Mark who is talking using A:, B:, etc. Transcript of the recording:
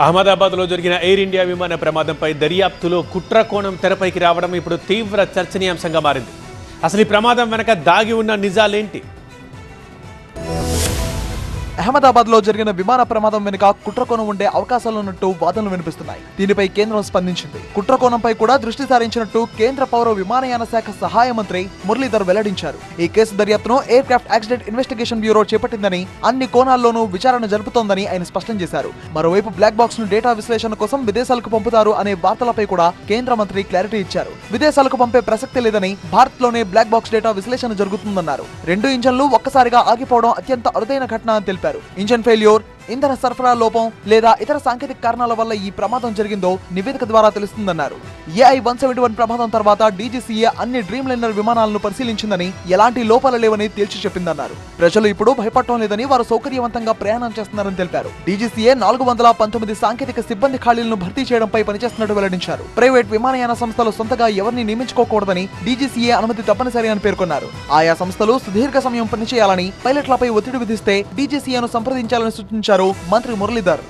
A: అహ్మదాబాద్లో జరిగిన air India విమాన ప్రమాదంపై దర్యాప్తులో కుట్ర కోణం తెరపైకి రావడం ఇప్పుడు తీవ్ర చర్చనీయాంశంగా మారింది. అసలు ఈ ప్రమాదం వెనక దాగి ఉన్న నిజాలేంటి?
B: అహ్మదాబాద్లో జరిగిన విమాన ప్రమాదం వెనుక కుట్రకోణం ఉండే అవకాశాలున్నట్టు వాదనలు వినిపిస్తున్నాయి. దీనిపై కేంద్రం స్పందించింది. కుట్రకోణంపై కూడా దృష్టి సారించినట్టు కేంద్ర పౌర విమానయాన శాఖ సహాయ మంత్రి మురళీధర్ వెల్లడించారు. ఈ కేసు దర్యాప్తును aircraft accident investigation bureau చేపట్టిందని అన్ని కోణాల్లోనూ విచారణ జరుపుతోందని ఆయన స్పష్టం చేశారు. మరోవైపు బ్లాక్ బాక్స్ను డేటా విశ్లేషణ కోసం విదేశాలకు పంపుతారు అనే వార్తలపై కూడా కేంద్ర మంత్రి క్లారిటీ ఇచ్చారు. విదేశాలకు పంపే ప్రసక్తి లేదని భారత్లోనే బ్లాక్ బాక్స్ డేటా విశ్లేషణ జరుగుతుందన్నారు. రెండు ఇంజన్లు ఒక్కసారిగా ఆగిపోవడం అత్యంత అరుదైన ఘటన అని తెలిపారు. ఇంజన్ ఫెయిల్యూర్ ఇంధన సరఫరా లోపం లేదా ఇతర సాంకేతిక కారణాల వల్ల ఈ ప్రమాదం జరిగిందో నివేదిక ద్వారా తెలుస్తుందన్నారు. ఏఐ వన్ సెవెంటీ వన్ ప్రమాదం తర్వాత డీజీసీఏ అన్ని డ్రీమ్ లైనర్ విమానాలను పరిశీలించిందని ఎలాంటి లోపాలు లేవని తేల్చి చెప్పిందన్నారు. ప్రజలు ఇప్పుడు భయపడటం లేదని వారు సౌకర్యవంతంగా ప్రయాణం చేస్తున్నారని తెలిపారు. డీజీసీఏ నాలుగు వందల పంతొమ్మిది సాంకేతిక సిబ్బంది ఖాళీలను భర్తీ చేయడంపై పనిచేస్తున్నట్టు వెల్లడించారు. ప్రైవేట్ విమానయాన సంస్థలు సొంతగా ఎవరిని నియమించుకోకూడదని డీజీసీఏ అనుమతి తప్పనిసరి అని పేర్కొన్నారు. ఆయా సంస్థలు సుదీర్ఘ సమయం పనిచేయాలని పైలట్లపై ఒత్తిడి విధిస్తే డీజీసీఏను సంప్రదించాలని సూచించారు. మంత్రి మురళీధర్